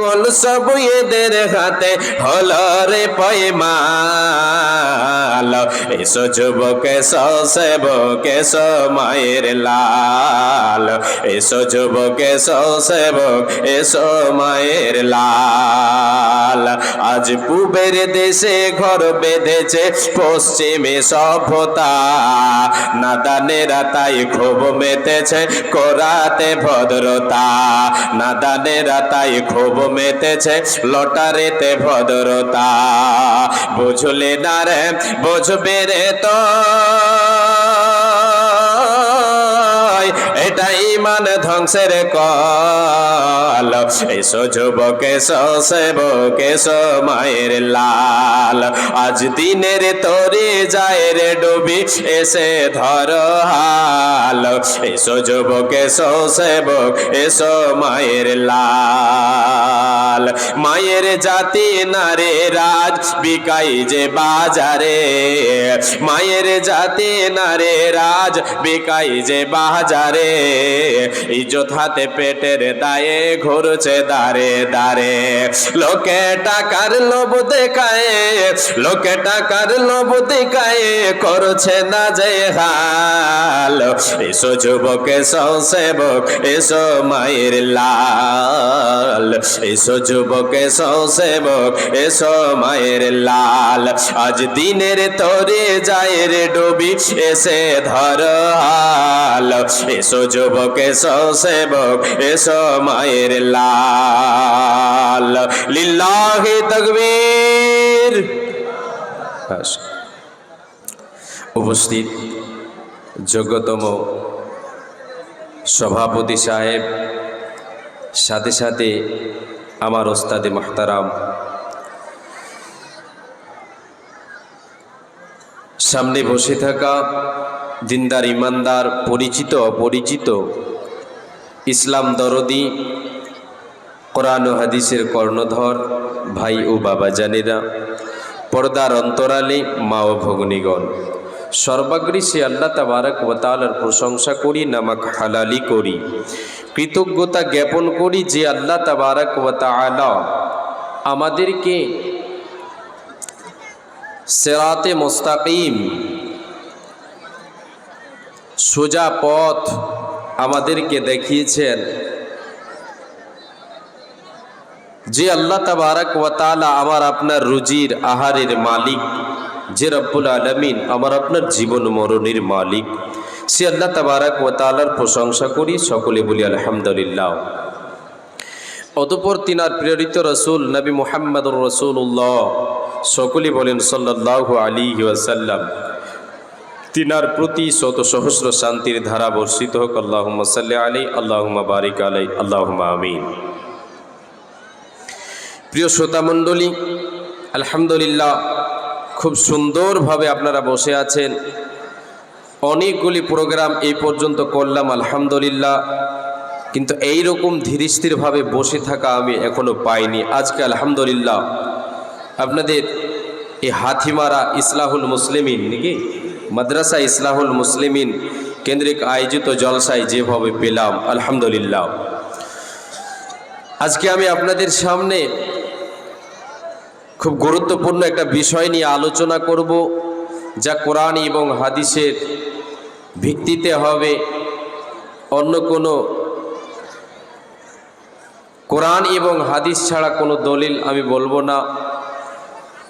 কুল সব এদের হাতে হলো রে পয়মাল। এসো যুবক সেবক, এসো মায়ের লাল। এসো যুবক সেবক, এসো মায়ের লাল। আজ পূবের দেশে ঘর বেঁধেছে, পশ্চিমে সভ্যতা। নাদানেরা তাই খুব মেতেছে করাতে ভদ্রতা। নাদানেরা তাই খুব মেতেছে লটারেতে ভদ্রতা। বুঝলে না রে বুঝবে রে তো। এটাই মানে ধ্বংসের কল। এসো যুবক এসো সেবক এসো মায়ের লাল। আজ দিনের তরে যায় রে ডুবি এসে ধর হাল। এসো যুবক এসো সেবক এসো মায়ের লাল। মায়ের জাতি নারে রাজ, বিকাই যে বাজারে। মায়ের জাতি নারে রাজ, বিকাই যে বাজারে। ইজ্জত হাতে পেটের দায়ে ঘুরছে দাঁড়ে দাঁড়ে লোকে টাকার লোভ দেখায়, লোকে টাকার লোভ দেখায়, করছে না যে হাল। এসো যুবক, এসো সেবক, এসো মায়ের লাল। এসো যুবক, এসো সেবক, এসো মায়ের লাল। আজ দিনের তরে যায় রে ডুবি এসে ধর হাল। এসো যুবক এসো সেবক এসো মায়ের লাল। লিল্লাহি তকবীর। উপস্থিত যোগ্যতম সভাপতি সাহেব, সাথে সাথে আমার ওস্তাদে মাহতারাম। সামনে বসে থাকা দিনদার ইমানদার, পরিচিত অপরিচিত। ইসলাম দরদি, কোরআন হাদিসের কর্ণধর, ভাই ও বাবা জানেরা, পর্দার অন্তরালে মা ও ভগ্নীগণ। সর্বাগ্রী সে আল্লাহ তাবারক ওয়াতালার প্রশংসা করি, নামাক হালালি করি। কৃতজ্ঞতা জ্ঞাপন করি যে আল্লাহ তাবারক ওয়াতালা আমাদেরকে সেরাতে মোস্তাকিম সোজা পথ আমাদেরকে দেখিয়েছেন। যে আল্লাহ তাবারক ওয়াতালা আমার আপনার রুজির আহারের মালিক, যে রব্বুল আলমিন আমার আপনার জীবন মরণের মালিক, সে আল্লাহ তাবারক ওয়াতালার প্রশংসা করি, সকলে বলি আলহামদুলিল্লাহ। অতপর তিনার প্রেরিত রসুল নবী মুহাম্মদুর রসুল্লাহ সকলে বলেন সাল্লাহ আলী ওয়াসাল্লাম তিনার প্রতি শত সহস্র শান্তির ধারা বর্ষিত হোক আল্লাহ সাল্লি আলী আল্লাহ বারিক আলাই আল্লাহ আমিন। প্রিয় শ্রোতামণ্ডলী আলহামদুলিল্লাহ, খুব সুন্দরভাবে আপনারা বসে আছেন। অনেকগুলি প্রোগ্রাম এই পর্যন্ত করলাম, আলহামদুলিল্লাহ। কিন্তু এই রকম ধীরস্থিরভাবে বসে থাকা আমি এখনও পাইনি। আজকে আলহামদুলিল্লাহ, আপনাদের এই হাতিমারা ইসলাহুল মুসলিমিন নাকি? মাদ্রাসা ইসলাহুল মুসলিমিন কেন্দ্রিক আয়োজিত জলসায় যেভাবে পেলাম, আলহামদুলিল্লাহ। আজকে আমি আপনাদের সামনে খুব গুরুত্বপূর্ণ একটা বিষয় নিয়ে আলোচনা করব, যা কোরআন এবং হাদিসের ভিত্তিতে হবে। অন্য কোনো কোরআন এবং হাদিস ছাড়া কোনো দলিল আমি বলব না।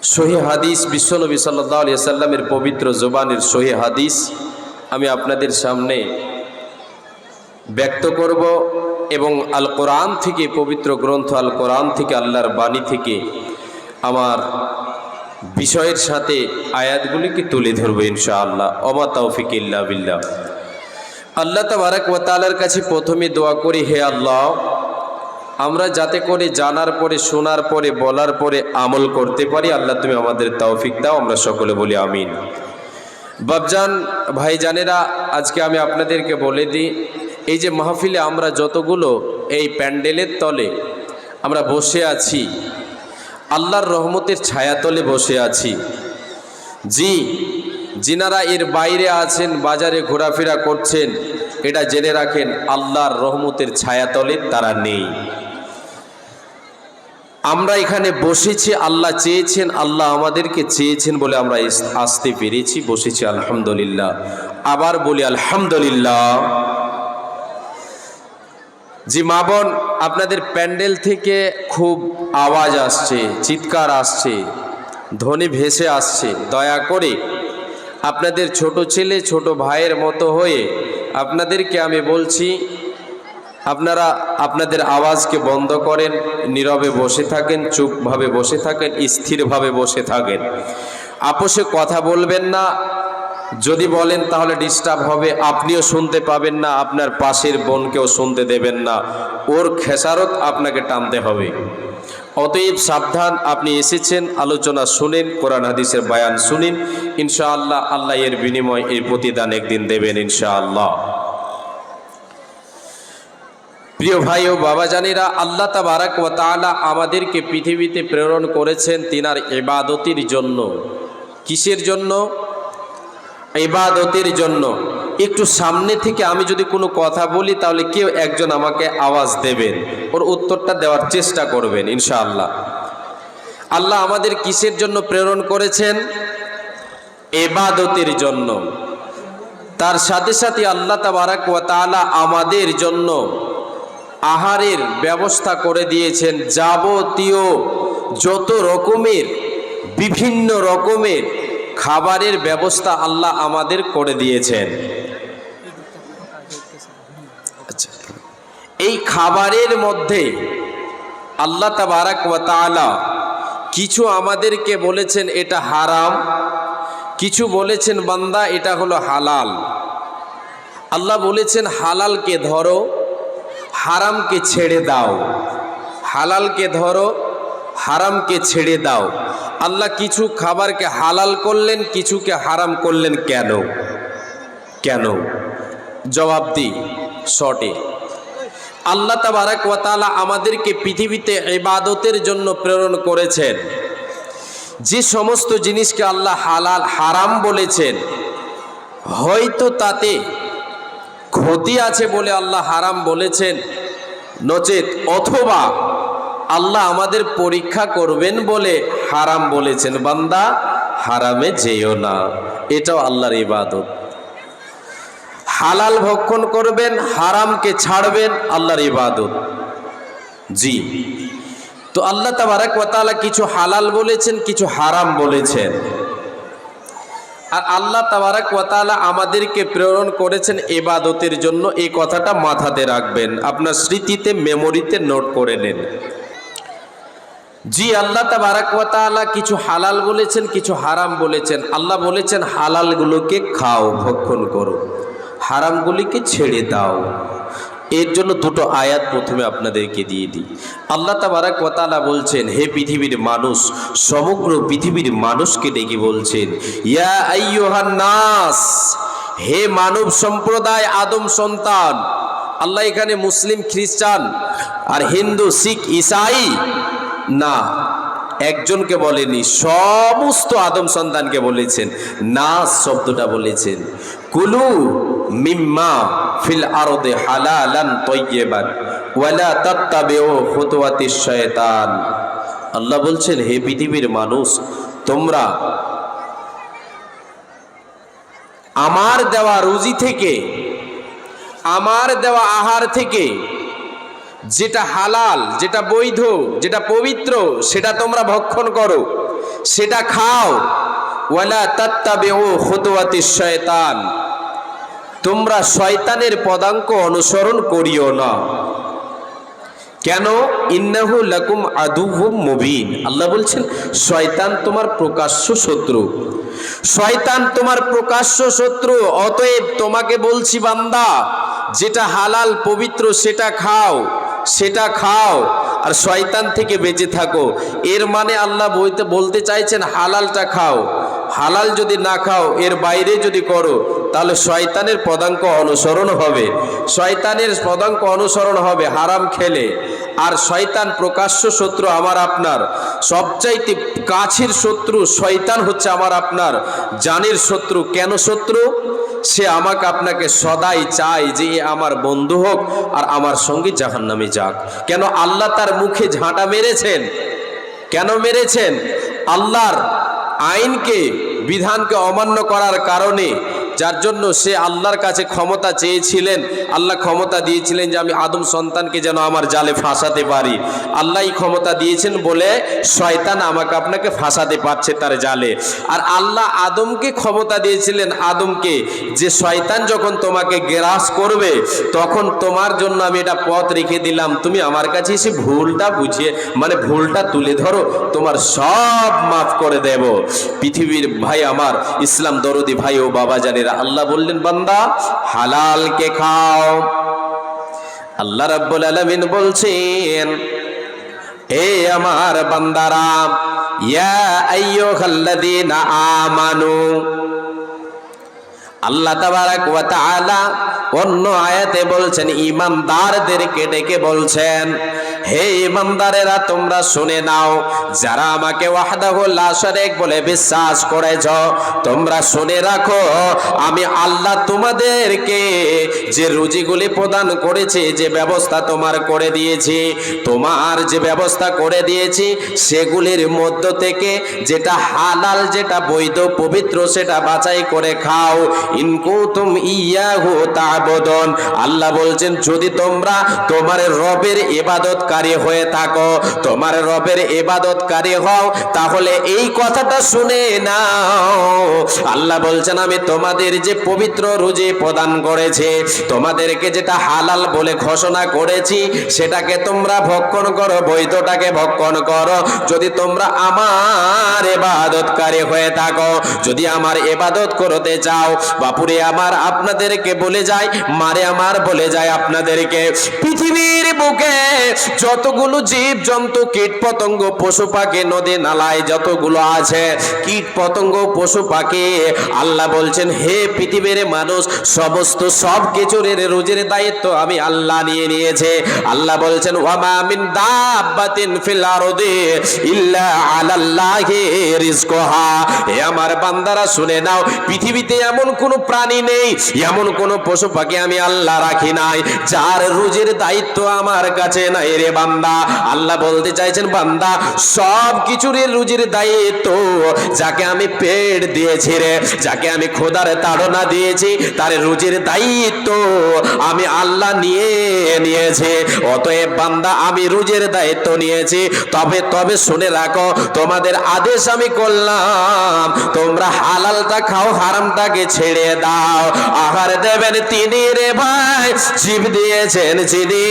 সহি হাদিস বিশ্বনবী সাল্লাহ আলিয়া সাল্লামের পবিত্র জোবানের সহি হাদিস আমি আপনাদের সামনে ব্যক্ত করব এবং আল কোরআন থেকে, পবিত্র গ্রন্থ আল কোরআন থেকে, আল্লাহর বাণী থেকে আমার বিষয়ের সাথে আয়াতগুলিকে তুলে ধরবো ইনশাআল্লাহ। অমা তৌফিক ইল্লা বিল্লাহ। আল্লাহ তাবারাক ওয়া তাআলার কাছে প্রথমে দোয়া করি, হে আল্লাহ আমরা যাতে করে জানার পরে, শোনার পরে, বলার পরে আমল করতে পারি, আল্লাহ তুমি আমাদের তৌফিক দাও, আমরা সকলে বলি আমিন। বাবজান ভাইজানেরা, আজকে আমি আপনাদেরকে বলে দিই, এই যে মাহফিলে আমরা যতগুলো এই প্যান্ডেলের তলে আমরা বসে আছি, আল্লাহর রহমতের ছায়াতলে বসে আছি, জি, যিনারা এর বাইরে আছেন, বাজারে ঘোরাফেরা করছেন, এটা জেনে রাখেন, আল্লাহর রহমতের ছায়াতলে তারা নেই। আমরা এখানে বসেছি, আল্লাহ চেয়েছেন, আল্লাহ আমাদেরকে চেয়েছেন বলে আমরা আসতে পেরেছি, বসেছি, আলহামদুলিল্লাহ। আবার বলি, আলহামদুলিল্লাহ। জি, মা বোন, আপনাদের প্যান্ডেল থেকে খুব আওয়াজ আসছে, চিৎকার আসছে, ধ্বনি ভেসে আসছে। দয়া করে আপনাদের ছোট ছেলে, ছোট ভাইয়ের মতো হয়ে আপনাদেরকে আমি বলছি আপনারা আপনাদের আওয়াজকে বন্ধ করেন, নীরবে বসে থাকেন, চুপভাবে বসে থাকেন, স্থিরভাবে বসে থাকেন। আপোষে কথা বলবেন না। যদি বলেন তাহলে ডিস্টার্ব হবে, আপনিও শুনতে পাবেন না, আপনার পাশের বোনকেও শুনতে দেবেন না। ওর খেসারত আপনাকে টানতে হবে। অতএব সাবধান, আপনি এসেছেন, আলোচনা শুনেন, কোরআন হাদিসের বয়ান শুনিন। ইনশাআল্লাহ, আল্লাহ এর বিনিময় এর প্রতিদান একদিন দেবেন ইনশাআল্লাহ। প্রিয় ভাই ও বাবা জানিরা, আল্লাহ তাবারাক ওয়া তাআলা আমাদেরকে পৃথিবীতে প্রেরণ করেছেন তিনার ইবাদতির জন্য। কিসের জন্য? ইবাদতের জন্য। একটু সামনে থেকে আমি যদি কোনো কথা বলি, তাহলে কেউ একজন আমাকে আওয়াজ দেবেন। ওর উত্তরটা দেওয়ার চেষ্টা করবেন, ইনশাআল্লাহ। আল্লাহ আমাদের কিসের জন্য প্রেরণ করেছেন? এবাদতের জন্য। তার সাথে সাথে আল্লাহ তাবারাক ওয়া তাআলা আমাদের জন্য আহারের ব্যবস্থা করে দিয়েছেন। যাবতীয় যত রকমের, বিভিন্ন রকমের খাবারের ব্যবস্থা আল্লাহ আমাদের করে দিয়েছেন। আচ্ছা। এই খাবারের মধ্যে আল্লাহ তাবারাক তাআলা কিছু আমাদেরকে বলেছেন, এটা হারাম। কিছু বলেছেন, বান্দা, এটা হলো হালাল। আল্লাহ বলেছেন, হালালকে ধরো। হারামকে ছেড়ে দাও। হালালকে ধরো, হারামকে ছেড়ে দাও। আল্লাহ কিছু খাবারকে হালাল করলেন, কিছুকে হারাম করলেন কেন? কেন? জবাব দিই, শর্টে। আল্লাহ তাবারাক ওয়া তাআলা আমাদেরকে পৃথিবীতে ইবাদতের জন্য প্রেরণ করেছেন। যে সমস্ত জিনিসকে আল্লাহ হালাল, হারাম বলেছেন, হয়তো তাতে ক্ষতি আছে বলে আল্লাহ হারাম বলেছেন। নচেত অথবা আল্লাহ আমাদের পরীক্ষা করবেন বলে হারাম বলেছেন। বান্দা হারামে যেও না। এটাও আল্লাহর ইবাদত। হালাল ভক্ষণ করবেন, হারামকে ছাড়বেন, আল্লাহর ইবাদত। জি। তো আল্লাহ তাবারাক ওয়া তাআলা কিছু হালাল বলেছেন, কিছু হারাম বলেছেন। আর আল্লাহ তাবারাক ওয়া তাআলা আমাদেরকে প্রেরণ করেছেন ইবাদতের জন্য। এই কথাটা মাথাতে রাখবেন। আপনার স্মৃতিতে, মেমোরিতে নোট করে নেন। জি, আল্লাহ তাবারাক ওয়া তাআলা কিছু হালাল বলেছেন, কিছু হারাম বলেছেন। আল্লাহ বলেছেন, হালালগুলোকে খাও, ভক্ষণ করো। হারামগুলিকে ছেড়ে দাও। এর জন্য দুটো আয়াত প্রথমে আপনাদেরকে দিয়ে দিই। আল্লাহ তাবারাক ওয়া তাআলা বলছেন, হে পৃথিবীর মানুষ, সমগ্র পৃথিবীর মানুষকে ডেকে বলছেন, ইয়া নাস, হে মানব সম্প্রদায়, আদম সন্তান, আল্লাহ এখানে মুসলিম, খ্রিস্টান আর হিন্দু, শিখ, ইসাই, না, একজনকে বলেনি, সমস্ত আদম সন্তানকে বলেছেন, নাস শব্দটা বলেছেন। কুলু মিম্মা ফিল আরদে হালালান তয়্যিবান ওয়ালা তাত্তাবিউ খুতুওয়াতিশ শয়তান। আল্লাহ বলছেন, হে পৃথিবীর মানুষ, তোমরা আমার দেওয়া রুজি থেকে, আমার দেওয়া আহার থেকে, যেটা হালাল, যেটা বৈধ, যেটা পবিত্র, সেটা তোমরা ভক্ষণ করো, সেটা খাও। ওয়ালা তাত্তাবিউ খুতুওয়াতিশ শয়তান। তোমরা শয়তানের পদাঙ্ক অনুসরণ করিও না। কেন? ইন্নাহু লাকুম আদুহুম মুবিন। আল্লাহ বলছেন, শয়তান তোমার প্রকাশ্য শত্রু। শয়তান তোমার প্রকাশ্য শত্রু, অতএব তোমাকে বলছি বান্দা, যেটা হালাল, পবিত্র, সেটা খাও সেটা খাও, আর শয়তান থেকে বেঁচে থাকো। এর মানে আল্লাহ বইতে বলতে চাইছেন, হালালটা খাও। হালাল যদি না খাও, এর বাইরে যদি করো তাহলে শয়তানের পদাঙ্ক অনুসরণ হবে। শয়তানের পদাঙ্ক অনুসরণ হবে হারাম খেলে। আর শয়তান প্রকাশ্য শত্রু আমার আপনার। সবচাইতে কাছের শত্রু শয়তান হচ্ছে আমার আপনার। জানের শত্রু কেন শত্রু? সে আমাকে আপনাকে সদাই চায় যে আমার বন্ধু হোক আর আমার সঙ্গে জাহান্নামে যাক। কেন আল্লাহ তার মুখে ঝাঁটা মেরেছেন? কেন মেরেছেন? আল্লাহর আইনকে, বিধানকে অমান্য করার কারণে। যার জন্য সে আল্লাহর কাছে ক্ষমতা চেয়েছিলেন, আল্লাহ ক্ষমতা দিয়েছিলেন যে আমি আদম সন্তানকে যেন আমার জালে ফাঁসাতে পারি। আল্লাহই ক্ষমতা দিয়েছেন বলে শয়তান আমাকে আপনাকে ফাঁসাতে পারছে তার জালে। আর আল্লাহ আদমকে ক্ষমতা দিয়েছিলেন, আদমকে যে শয়তান যখন তোমাকে গ্রাস করবে, তখন তোমার জন্য আমি এটা পথ রেখে দিলাম। তুমি আমার কাছে এসে ভুলটা বুঝিয়ে মানে ভুলটা তুলে ধরো, তোমার সব মাফ করে দেব। পৃথিবীর ভাই আমার, ইসলাম দরদি ভাই ও বাবা জানেরা আল্লাহ বললেন, বান্দা, হালালকে খাও। আল্লাহ রাব্বুল আলামিন বলছেন, হে আমার বান্দারা, ইয়া আইয়ুহাল্লাযীনা আমানু, আল্লাহ তাবারাক ওয়া তাআলা অন্য আয়াতে বলছেন, ইমানদারদেরকে ডেকে বলছেন, হে ইমানদারেরা, তোমরা শুনে নাও, যারা আমাকে ওয়াহদাহু লা শারীক বলে বিশ্বাস করেছ, তোমরা শুনে রাখো, আমি আল্লাহ তোমাদেরকে যে রুজিগুলি প্রদান করেছে, যে ব্যবস্থা তোমার করে দিয়েছি, তোমার যে ব্যবস্থা করে দিয়েছি, সেগুলির মধ্য থেকে যেটা হালাল, যেটা বৈধ, পবিত্র, সেটা বাছাই করে খাও। ইনকু ইনকুতুম ইয়াহু তাবুদুন আল্লাহ বলছেন, যদি তোমরা তোমার রবের ইবাদতকারী হয়ে থাকো, তোমার রবের ইবাদতকারী হও, তাহলে এই কথাটা শুনে নাও। আল্লাহ বলছেন, আমি তোমাদের যে পবিত্র রুজি প্রদান করেছে, তোমাদেরকে যেটা হালাল বলে ঘোষণা করেছি, সেটাকে তোমরা ভক্ষণ করো, বৈধটাকে ভক্ষণ করো। যদি তোমরা আমার এবাদতকারী হয়ে থাকো, যদি আমার এবাদত করতে চাও, বাপুরে, আমার আপনাদেরকে বলে যায় মারে আমার বলে যায় আপনাদেরকে। পৃথিবীর বুকে যতগুলো জীব, জন্তু, কীট পতঙ্গ, পশু পাখি, নদী, নালায় যতগুলো আছে, কীট পতঙ্গ, পশু পাখি, আল্লাহ বলছেন, হে পৃথিবীর মানুষ, সমস্ত সব কিছুর রোজের দায়িত্ব আমি আল্লাহ নিয়ে নিয়েছে। আল্লাহ বলছেন, ওয়ামা মিন দাব্বাতিন ফিল আরদি ইল্লা আলাল্লাহি রিজকুহা। হে আমার বান্দারা, শুনে নাও, পৃথিবীতে এমন কোনো প্রাণী নেই, এমন কোনো পশু পাখি আমি আল্লাহ রাখি নাই। যার রুজির দায়িত্ব আমার কাছে নাই রে বান্দা। আল্লাহ বলতে চাইছেন, বান্দা, সব কিছুর রুজির দায়িত্ব যাকে আমি পেট দিয়েছি রে, যাকে আমি খোদার তাড়না দিয়েছি, তার রুজির দায়িত্ব আমি আল্লাহ নিয়ে নিয়েছে। অতএব বান্দা, আমি রুজের দায়িত্ব নিয়েছি। তবে তবে শুনে রাখো, তোমাদের আদেশ আমি করলাম। তোমরা হালালটা খাও, হারামটাকে ছেড়ে দাও। আহার দেবেন তিনি রে ভাই জীব দিয়েছেন যিনি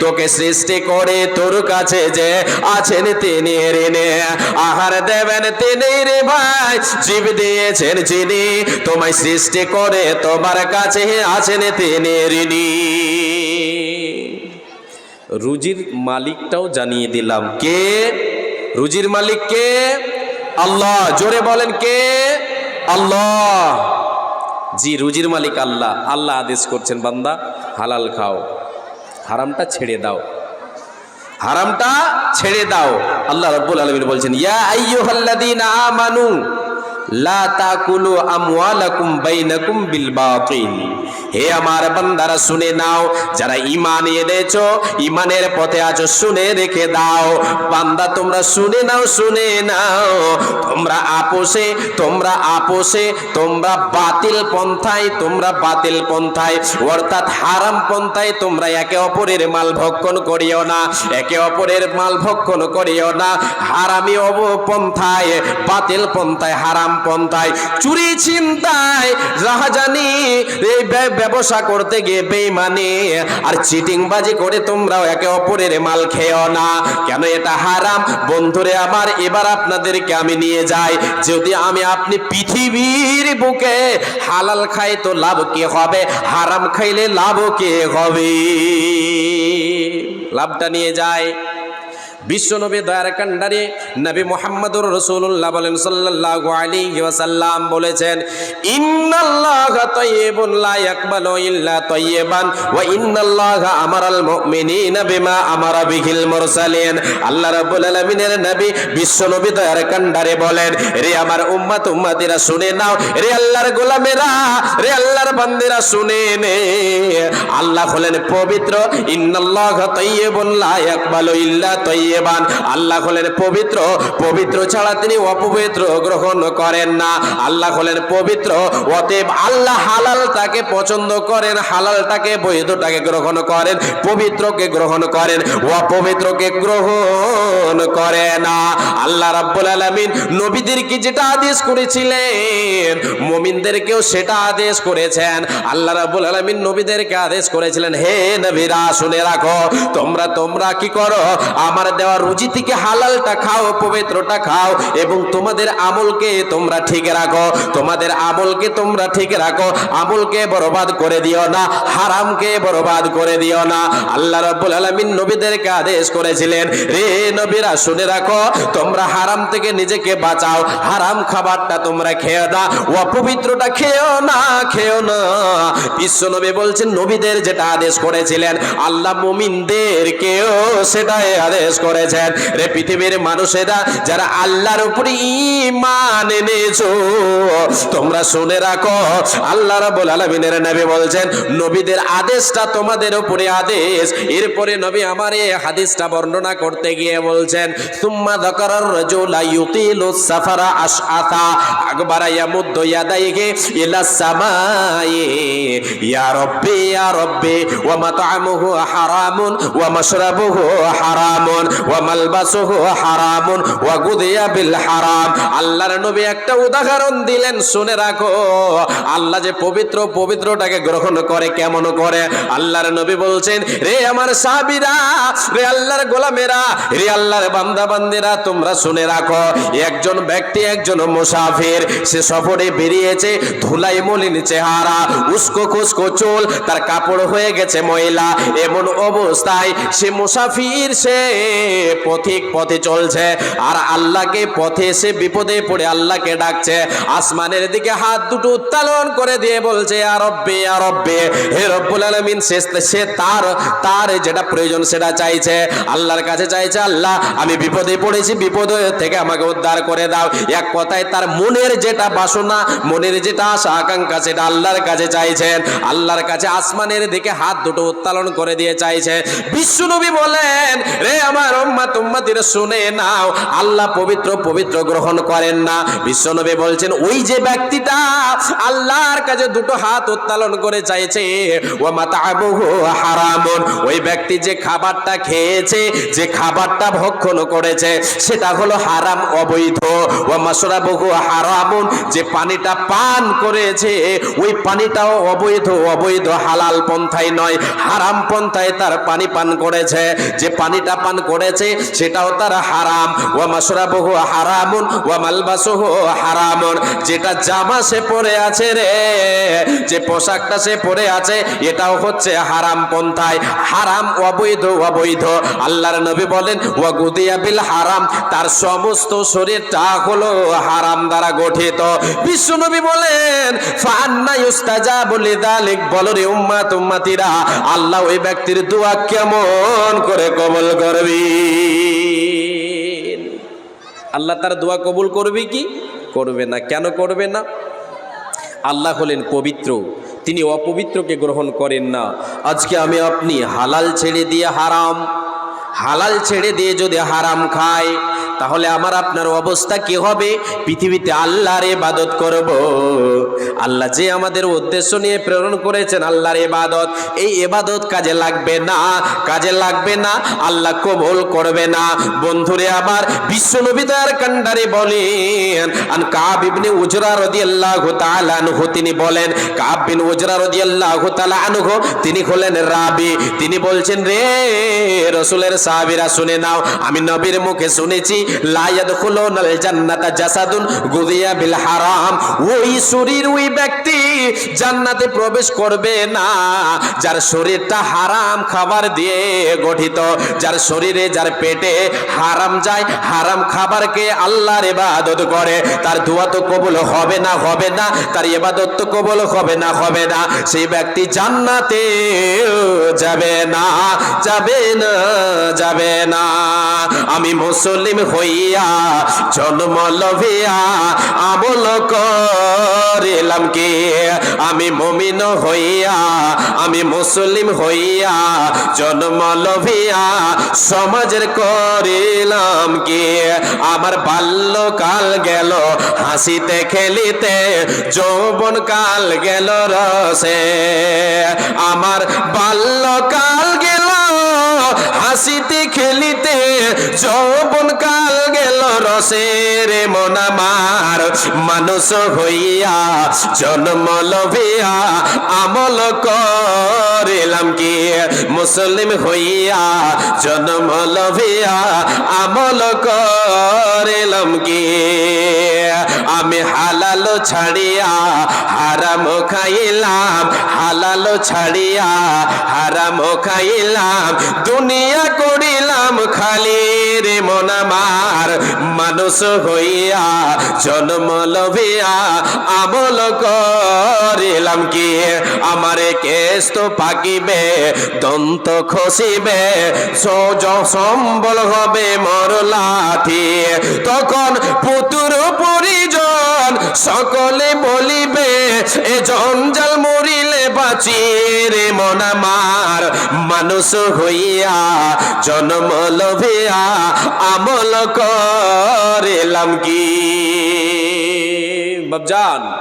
তোকে সৃষ্টি করে তোর কাছে যে আছেন তিনি ঋণে। আহার দেবেন তিনি রে ভাই জীব দিয়েছেন যিনি তোমায় সৃষ্টি করে তোমার কাছে আছেন তিনি ঋণী। রুজির মালিকটাও জানিয়ে দিলাম। কে? রুজির মালিক কে? আল্লাহ জোরে বলেন কে? আল্লাহ। জি, রুজির মালিক আল্লাহ। আল্লাহ আদেশ করছেন, বান্দা, হালাল খাও। হারামটা ছেড়ে দাও। হারামটা ছেড়ে দাও। আল্লাহ রব্বুল আলমিন বলছেন, ইয়া আইয়ুহাল্লাযীনা আমানু লা তাকুলু আমওয়ালাকুম বাইনাকুম বিল বাতিল। হে আমার বান্দারা, শুনে নাও, যারা ঈমান এনেছো, ঈমানের পথে আছো, শুনে রেখে দাও। বান্দা, তোমরা শুনে নাও শুনে নাও। তোমরা আপোষে তোমরা আপোষে, তোমরা বাতিল পন্থায়, তোমরা বাতিল পন্থায়, অর্থাৎ হারাম পন্থায় তোমরা একে অপরের মাল ভক্ষণ করিও না, একে অপরের মাল ভক্ষণ করিও না। হারামি অব পন্থায়, বাতিল পন্থায়, হারাম পন্থায়, চুরি চিন্তায় রাহাজানি, এই ব্য- ব্যবসা করতে গিয়ে বেইমানি, আর চিটিং বাজি করে তোমরাও একে অপরের মাল খেও না। কেন এটা হারাম? বন্ধুরে আমার, এবার আপনাদেরকে আমি নিয়ে যাই। যদি আমি আপনি পৃথিবীর বুকে হালাল খাই তো লাভ কে হবে? হারাম খাইলে লাভ কে হবে? লাভটা নিয়ে যায় বিশ্বনবী দয়ার কান্ডারে নবী মোহাম্মদুর রসুল্লাহ বলেন সাল্লাল্লাহু আলাইহি ওয়াসাল্লাম বলেছেন, ইন্নাল্লাহা তাইয়্যিবুন লা ইয়াকবালু ইল্লা তাইয়্যিবান, ওয়া ইন্নাল্লাহা আমারাল মুমিনিনা বিমা আমারা বিহিল মুরসালিন। আল্লাহ রাব্বুল আলামিনের নবী বিশ্বনবী দয়ার কান্ডারে বলেন, রে আমার উম্মত, উম্মতিরা শুনে নাও, রে আল্লাহর গোলামেরা, রে আল্লাহর বান্দেরা শুনে নে। আল্লাহ হলেন পবিত্র, ইন্নাল্লাহা তাইয়্যিবুন লা ইয়াকবালু ইল্লা তাইয়্যিবান আল্লাহ হলেন পবিত্র। পবিত্র ছাড়া তিনি অপবিত্র গ্রহণ করেন না। আল্লাহ হলেন পবিত্র। অতএব আল্লাহ হালালটাকে পছন্দ করেন হালালটাকে বৈধটাকে গ্রহণ করেন, পবিত্রকে গ্রহণ করেন, অপবিত্রকে গ্রহণ করে না। আল্লাহ রাব্বুল আলামিন নবীদেরকে যেটা আদেশ করেছিলেন? মুমিনদেরকেও সেটা আদেশ করেছেন। আল্লাহ রাব্বুল আলামিন নবীদেরকে আদেশ করেছিলেন, হে নবীরা, শুনে রাখো। তোমরা তোমরা কি করো? আমার দেওয়া রুজি থেকে হালালটা খাও, পবিত্রটা খাও এবং তোমাদের আমলকে তোমরা ঠিক রাখো। তোমাদের আমলকে তোমরা ঠিক রাখো। আমলকে বরবাদ করে দিও না, হারামকে বরবাদ করে দিও না। আল্লাহ রাব্বুল আলামিন নবীদেরকে আদেশ করেছিলেন, রে নবীরা, শুনে রাখো, তোমরা হারাম থেকে নিজেকে বাঁচাও। হারাম খাবারটা তোমরা খেও না অপবিত্রটা খেও না খেও না। বিশ্ব নবী বলছেন, নবীদের যেটা আদেশ করেছিলেন, আল্লাহ মুমিনদেরকেও সেটাই আদেশ করেছেন। রে পৃথিবীর মানুষেরা, যারা আল্লাহর উপরে ঈমান এনেছো, তোমরা শুনে রাখো, আল্লাহ রাব্বুল আলামিনের নবী বলছেন, নবীদের আদেশটা তোমাদের উপরে আদেশ। এরপরে নবী আমার এই হাদিসটা বর্ণনা করতে গিয়ে বলছেন, সুম্মা যাকারার রাজুলা ইউতিলু সাফারা আশআতা, আকবারা ইয়ামুদ্দু ইয়াদাইহি ইলা সামাই, ইয়া রব্বি ইয়া রব্বি, ওয়া মাতআমুহু হারামুন, ওয়া মাশরাবুহু হারামুন। ওয়া মালবাসুহু হারামুন ওয়া গুদিয়া একটা উদাহরণ দিলেন, শুনে রাখো। আল্লাহ যে পবিত্র, পবিত্রটাকে গ্রহণ করে, কেমন করে? বলছেন, রে আমার আল্লাহর গোলামেরা, রে আল্লাহর তোমরা শুনে রাখো, একজন ব্যক্তি, একজন মুসাফির, সে সফরে বেরিয়েছে, ধুলাই মলিন চেহারা, উস্কো খুস্কো চুল, তার কাপড় হয়ে গেছে ময়লা, এমন অবস্থায় সে মুসাফির, সে পথিক পথে চলছে। আর আল্লাহকে পথে সে বিপদে পড়ে আল্লাহকে ডাকছে। আসমানের দিকে হাত দুটো উত্তোলন করে দিয়ে বলছে আর রব্বে আর রব্বে, হে রব্বুল আলামিন, সে সে তার তার যেটা প্রয়োজন সেটা চাইছে। আল্লাহর কাছে চাইছে, আল্লাহ, আমি বিপদে পড়েছি, বিপদ থেকে আমাকে উদ্ধার করে দাও। এক কথায় তার মনের যেটা বাসনা, মনের যেটা আশা, আকাঙ্ক্ষা, সেটা আল্লাহর কাছে চাইছেন আল্লাহর কাছে আসমানের দিকে হাত দুটো উত্তোলন করে দিয়ে চাইছে। বিশ্বনবী বলেন, রে আমার উম্মাত উম্মাতিরা শুনে নাও, আল্লাহ পবিত্র পবিত্র গ্রহণ করেন না। বিশ্বনবী বলছেন, ওই যে ব্যক্তিটা আল্লাহর কাছে দুটো হাত করে চাইছে ও হারামুন। ওই ব্যক্তি যে খাবারটা খেয়েছে, যে খাবারটা ভক্ষণ করেছে, সেটা হলো হারাম, অবৈধ। ও মাসরাবুহু হারামুন। যে পানিটা পান করেছে, ওই পানিটাও অবৈধ অবৈধ হালাল পন্থায় নয়, হারাম পন্থায় তার পানি পান করেছে। যে পানিটা পান করেছে, সেটাও তার হারাম। ও মাসরাবুহু হারামুন ও মালবাসুহু হারামুন। যেটা জামা সে পরে আছে রে, যে পোশাকটা সে পরে আছে, এটাও হচ্ছে হারাম পন্থায়। হারাম অবৈধ অবৈধ। আল্লাহর নবী বলেন ও গুদিয়া বিল হারাম তার সমস্ত শরীরটা হলো হারাম দ্বারা গঠিত। বিশ্ব নবী বলেন ফান্না ইউস্তাজাবু লিযালিক বলো রে উম্মাত, উম্মাতিরা, আল্লাহ ওই ব্যক্তির দোয়া কেমন করে কবুল করবি? আল্লাহ তার দোয়া কবুল করবে কি? করবে না। কেন করবে না? আল্লাহ হলেন পবিত্র। তিনি অপবিত্রকে গ্রহণ করেন না। আজকে আমি আপনি হালাল ছেড়ে দিয়ে হারাম। হালাল ছেড়ে দিয়ে যদি হারাম খায় তাহলে আমার আপনার অবস্থা কি হবে? পৃথিবীতে আল্লাহর ইবাদত করব। আল্লাহ যে আমাদের উদ্দেশ্য নিয়ে প্রেরণ করেছেন আল্লাহর ইবাদত, এই ইবাদত কাজে লাগবে না, কাজে লাগবে না, আল্লাহ কবুল করবে না। বন্ধুরে আবার বিশ্ব নবী দয়ার কান্ডারে বলেন, আন কাব ইবনে উজরা রাদিয়াল্লাহু তাআলা আনহু, তিনি বলেন, কাব বিন উজরা রাদিয়াল্লাহু তাআলা আনহু, তিনি হলেন রাবি। তিনি বলছেন, রে রসুলের সাহাবীরা শুনে নাও, আমি নবীর মুখে শুনেছি লা ইয়াদখুলুনাল জান্নাতা জাসাদুন গুদিয়া বিল হারাম ওই শরীর ওই ব্যক্তি জান্নাতে প্রবেশ করবে না। যার শরীরটা হারাম খাবার দিয়ে গঠিত, যার শরীরে যার পেটে হারাম যায়, হারাম খাবারকে আল্লাহর ইবাদত করে, তার দোয়া তো কবুল হবে না হবে না, তার ইবাদত তো কবুল হবে না হবে না। সেই ব্যক্তি জান্নাতে যাবে না যাবে না যাবে না। আমি মুসলিম হইয়া জন্ম লভিয়া, আমল করিলাম কি? আমি মমিন হইয়া, আমি মুসলিম হইয়া জন্ম লভিয়া, সমাজের করিলাম কি? আমার বাল্যকাল গেল, হাসিতে খেলিতে যৌবন কাল গেল রসে। আমার বাল্যকাল গেল হাসিতে খেলিতে যৌবন কাল গেল, রসের মন আমার মানুষ হইয়া, জন্ম লভিয়া, আমল করিলাম কি? মুসলিম হইয়া, জন্ম লভিয়া, আমল করিলাম কি? আমি হালাল ছাড়িয়া, হারাম খাইলাম, হালাল ছাড়িয়া, হারাম খাইলাম, দুনিয়া করিলাম খালি রে মন আমার। মানুষ হইয়া জন্ম লভিয়া আমল করিলাম কি? আমারে কেস তো পাকিবে, দন্ত খসিবে, সজ সম্বল হবে মর লাঠি। তখন পুতুর পরিজন সকলে বলিবে, এ জঞ্জাল মরিলে বাঁচি রে মন আমার। মানুষ হইয়া জন্ম লভিয়া, আমল করিলাম কি? বাবজান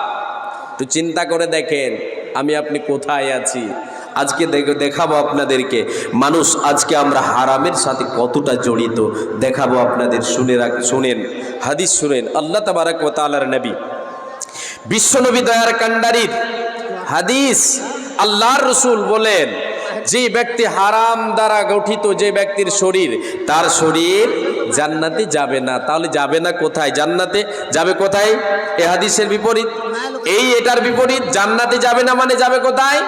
একটু চিন্তা করে দেখেন, আমি আপনি কোথায় আছি? আজকে দেখ- দেখাবো আপনাদেরকে, মানুষ আজকে আমরা হারামের সাথে কতটা জড়িত? দেখাবো আপনাদের, শুনে রাখ, শুনেন, হাদিস শুনেন। আল্লাহ তাবারাক ওয়া তাআলার নবী বিশ্বনবী দয়ার কান্ডারির হাদিস আল্লাহর রসুল বলেন, যে ব্যক্তি হারাম দ্বারা গঠিত যে ব্যক্তির শরীর, তার শরীর জান্নাতে যাবে না। তাহলে যাবে না কোথায়? জান্নাতে যাবে কোথায়? এ হাদিসের বিপরীত। এই এটার বিপরীত, জান্নাতে যাবে না মানে যাবে কোথায়?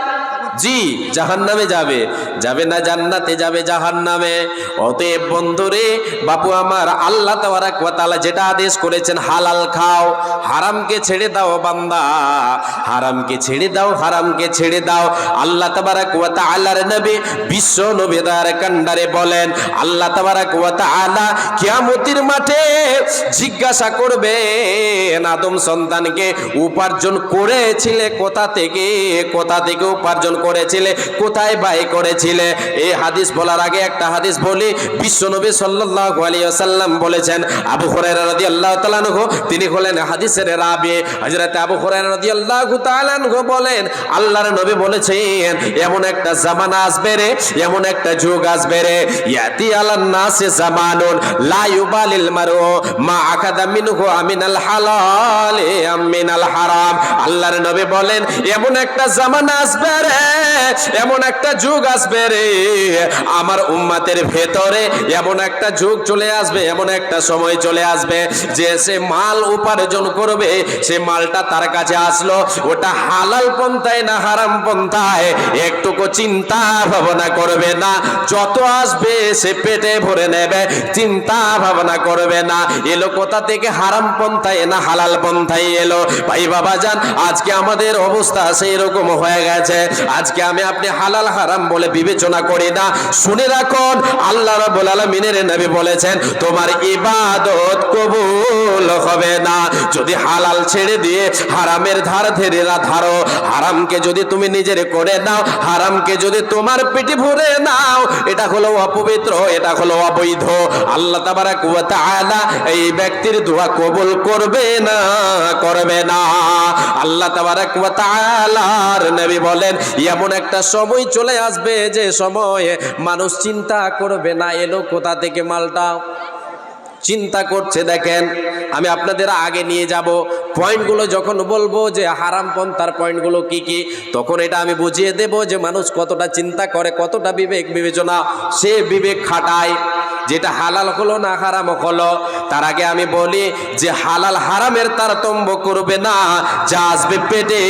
জি, জাহান্নামে যাবে। যাবে না জান্নাতে, যাবে জাহান্নামে। অতএব বন্ধুরে, বাপু আমার, আল্লাহ তাআলা যেটা আদেশ করেছেন, হালাল খাও, হারামকে ছেড়ে দাও বান্দা। হারামকে ছেড়ে দাও, হারামকে ছেড়ে দাও। আল্লাহ তাবারাক ওয়া নবী বিশ্ব নবেদার কান্ডারে বলেন, আল্লাহ তাবারাক ওয়া তাআলা কিয়ামতের মাঠে জিজ্ঞাসা করবে আদম সন্তানকে উপার্জন করেছিলে কোথা থেকে? কোথা থেকে উপার্জন করেছিলে? কোথায় ব্যয় করেছিলে? এই হাদিস বলার আগে একটা হাদিস বলি, বিশ্বনবী সাল্লাল্লাহু আলাইহি বলেছেন, আবু হুরায়রা তিনি হলেন হাদিসের রাবি। হযরত আবু হুরায়রা বলেন, আল্লাহর নবী বলেছেন, এমন একটা জামানা আসবে রে, এমন একটা যুগ আসবে রে। ইয়াতি জামানুন মারু মা আকাদা আমিনাল হালাল আমিনাল হারাম। আল্লাহর নবী বলেন, এমন একটা জামানা আসবে রে। এমন একটা যুগ আসবে রে। আমার উম্মাতের ভেতরে এমন একটা যুগ চলে আসবে, এমন একটা সময় চলে আসবে যে সে মাল উপার্জন করবে, সে মালটা তার কাছে আসলো, ওটা হালাল পন্থায় না হারাম পন্থায় একটুকু চিন্তা ভাবনা করবে না। যত আসবে সে পেটে ভরে নেবে, চিন্তা ভাবনা করবে না। এলো কোথা থেকে হারাম পন্থায় না হালাল পন্থায় এলো? ভাই বাবা যান, আজকে আমাদের অবস্থা সেই রকম হয়ে গেছে। আজকে আমি আপনি হালাল হারাম বলে বিবেচনা করি না। শুনে রাখুন, আল্লাহ রাব্বুল আলামিনের নবী বলেছেন, তোমার ইবাদত কবুল হবে না। যদি হালাল ছেড়ে দিয়ে হারামের ধার ধরে না ধারো, হারামকে যদি তুমি নিজের করে নাও, হারামকে যদি তোমার পেটে ভরে নাও, এটা হলো অপবিত্র, এটা হলো অবৈধ। আল্লাহ তাবারাক ওয়া তাআলা এই ব্যক্তির দোয়া কবুল করবে না করবে না। আল্লাহ তাবারাক ওয়া তাআলার নবী বলেন এমন একটা সময় চলে আসবে যে সময়ে মানুষ চিন্তা করবে না এলো কোথা থেকে মালটা? চিন্তা করছে, দেখেন, আমি আপনাদের আগে নিয়ে যাব। পয়েন্টগুলো যখন বলব যে হারাম পন্থার পয়েন্টগুলো কি কি, তখন এটা আমি বুঝিয়ে দেব যে মানুষ কতটা চিন্তা করে, কতটা বিবেক বিবেচনা, সে বিবেক খাটায়। যেটা হালাল হলো না হারাম হলো, তার আগে আমি বলি যে হালাল হারামের তারতম্য করবে না, যা আসবে পেটে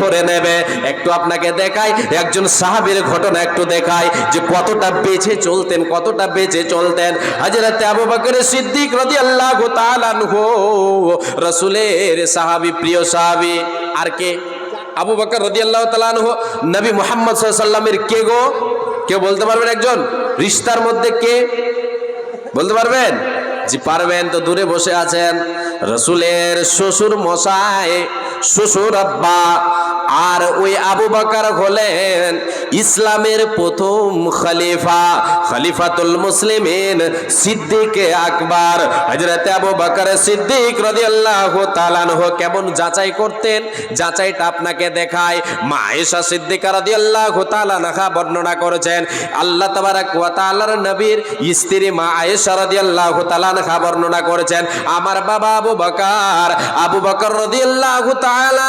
ভরে নেবে। একটু আপনাকে দেখাই, একজন সাহাবীর ঘটনা একটু দেখাই, যে কতটা বেঁচে চলতেন, কতটা বেঁচে চলতেন। হাজরত আবু বকর সিদ্দিক রাদিয়াল্লাহু তাআলা আনহু, রাসূলের সাহাবী, প্রিয় সাহাবী, আর কে? আবু বকর রাদিয়াল্লাহু তাআলা আনহু, নবী মুহাম্মদ সাল্লাল্লাহু আলাইহি সাল্লামের কে গো? কেউ বলতে পারবেন একজন? রিস্তার মধ্যে কে? বলতে পারবেন? জি, পারবেন তো দূরে বসে আছেন। রসুলের শ্বশুর মশাই, শ্বশুর আব্বা আর ওই আবু বাকার হলেন ইসলামের প্রথম খলিফা, খলিফাতুল মুসলিমিন সিদ্দিক আকবর। হযরত আবু বকর সিদ্দিক রাদিয়াল্লাহু তাআলা আনহু কেমন যাচাই করতেন? যাচাইটা আপনাকে দেখায় মা আয়েশা সিদ্দিকা রাদিয়াল্লাহু তাআলা আনহা বর্ণনা করেছেন, আল্লাহ তাবারাক নবীর স্ত্রী মা আয়েশা রাদিয়াল্লাহু তাআলা আনহা বর্ণনা করেছেন। আমার বাবা আবু বকর আবু বকর রাদিয়াল্লাহু তাআলা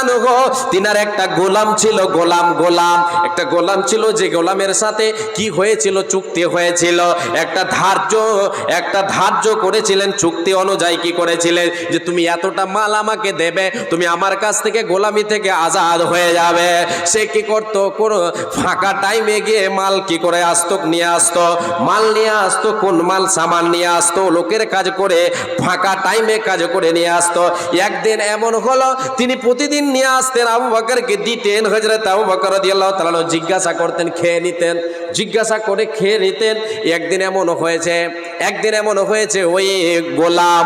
তিনার একটা গোলাম ছিল, গোলাম গোলাম। একটা গোলাম ছিল, যে গোলামের সাথে কি হয়েছিল, চুক্তি হয়েছিল। একটা ধার্য একটা ধার্য করেছিলেন, চুক্তি অনুযায়ী কি করেছিলেন? যে তুমি এতটা মাল আমাকে দেবে, তুমি আমার কাছ থেকে গোলামি থেকে আজাদ হয়ে যাবে। সে কি করতো? কোনো ফাঁকা টাইমে গিয়ে মাল কি করে আসতো, নিয়ে আসতো? মাল নিয়ে আসতো, কোন মাল, সামান নিয়ে আসতো? লোকের কাজ করে, ফাঁকা টাইমে কাজ করে নিয়ে আসতো। একদিন এমন হলো, তিনি প্রতিদিন নিয়ে আসতেন আবু বকরকে দিতেন হজরত আবু বকর রাদিয়াল্লাহু তাআলা জিজ্ঞাসা করতেন, খেয়ে নিতেন। জিজ্ঞাসা করে খেয়ে নিতেন, একদিন এমন হয়েছে, একদিন এমন হয়েছে, ওই গোলাম।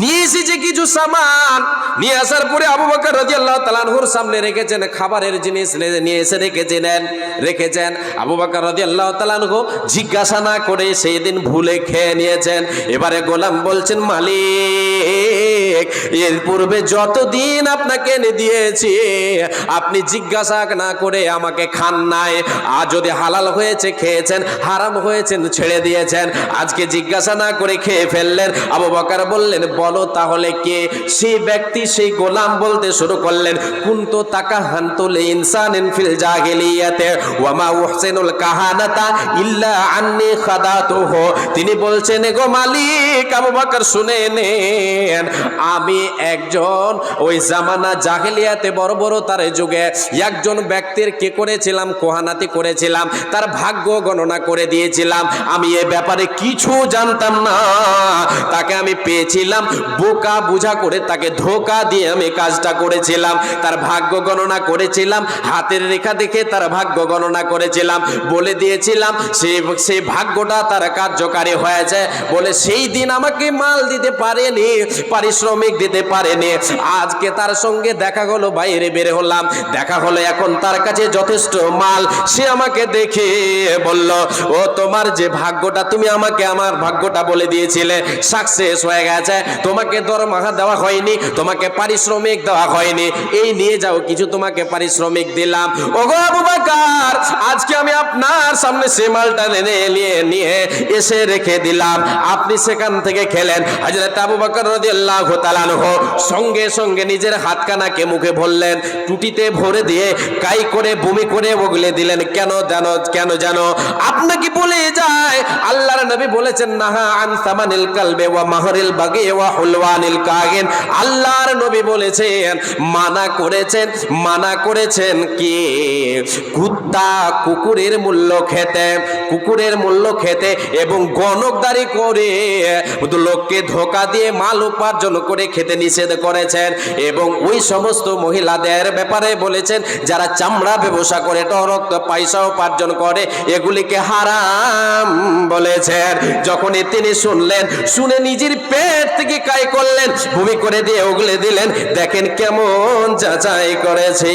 নিয়ে এসেছে কিছু সামান নিয়ে আসার পরে আবু বকর রাদিয়াল্লাহু তাআলা আনহুর সামনে রেখেছেন, খাবারের জিনিস নিয়ে এসে রেখেছিলেন, রেখেছেন। আবু বকর রাদিয়াল্লাহু তাআলা আনহু জিজ্ঞাসা না করে সেই দিন ভুলে খেয়ে নিয়েছেন। এবারে গোলাম বলছেন, মালিক, এর পূর্বে যতদিন আপনাকে এনে দিয়েছি, আপনি জিজ্ঞাসা না করে আমাকে খান নাই। আর যদি হালাল হয়েছে, খেয়েছেন, হারাম হয়েছেন ছেড়ে দিয়েছেন, আজকে জিজ্ঞাসা না করে খেয়ে ফেললেন। আবু বকর বললেন, বলো তাহলে কে সেই ব্যক্তি সেই গোলাম বলতে শুরু করলেন, কুনতু তাকা হান্তুল ইনসান ফিল জাহিলিয়াতে ওয়ামা উহসিনুল কাহানাতা ইল্লা আন্নি খাদাতুহু। তিনি বলছেন গো মালিক, আবু বকর শুনে নেন, আমি একজন ওই জামানা জাহেলিয়াতে বড় বড় তার যুগে একজন ব্যক্তির কে করেছিলাম, কোহানাতি করেছিলাম, তার ভাগ্য গণনা করে দিয়েছিলাম, আমি এ ব্যাপারে কিছু জানতাম না, তাকে আমি পেয়েছিলাম বোকা বুঝা করে তাকে ধোকা দিয়ে আমি কাজটা করেছিলাম, তার ভাগ্য গণনা করেছিলাম, হাতের রেখা দেখে তার ভাগ্য গণনা করেছিলাম। বলে দিয়েছিলাম, সে সেই ভাগ্যটা তার কার্যকারী হয়েছে। বলে সেই দিন আমাকে মাল দিতে পারেনি, পারিশ্রমিক দিতে পারেনি। আজকে তার সঙ্গে দেখা হলো, বাইরে বের হলাম। দেখা হলো এখন তার কাছে যথেষ্ট মাল। সে আমাকে দেখে বলল, ও তোমার যে ভাগ্যটা, তুমি আমাকে আমার ভাগ্যটা বলে দিয়েছিলে সাকসেস হয়ে গেছে। তোমাকে দরমাহা দেওয়া হয়নি, তোমাকে পারিশ্রমিক দেওয়া হয়নি। এই নিয়ে যাও, কিছু তোমাকে পারিশ্রমিক দিলাম। ওগো আবু বকর, আজকে আমি আপনার সামনে সে মালটা নিয়ে নিয়ে এসে রেখে দিলাম। আপনি সেখান থেকে খেলেন। হযরত আবু বকর রাদিয়াল্লাহু তাআলা সঙ্গে সঙ্গে নিজের হাতখানাকে মুখে ভরলেন টুটিতে ভরে দিয়ে কাই করে, বমি করে ওগলে দিলেন? কেন জানো কেন জানো? আপনাকে বলে যায়? আল্লাহর নবী বলেছেন, নাহা আন সামানিল কালবে ওয়া মাহরিল বাগি ওয়া হুলওয়ানিল কাহিন আল্লাহর নবী বলেছেন, মানা করেছেন মানা করেছেন কি? কুত্তা কুকুরের মূল্য খেতে, কুকুরের মূল্য খেতে এবং গণকদারি করে লোককে ধোকা দিয়ে মাল উপার্জন করে খেতে নিষেধ করেছেন এবং ওই সমস্ত মহিলাদের ব্যাপারে বলেছেন, যারা চামড়া ব্যবসা করে টরক্ত পয়সা উপার্জন করে, এগুলিকে হারাম বলেছেন। যখনই তিনি শুনলেন, শুনে নিজের পেট থেকে কাই করলেন ভূমি করে দিয়ে ওগুলে দিলেন। দেখেন কেমন যাচাই করেছে।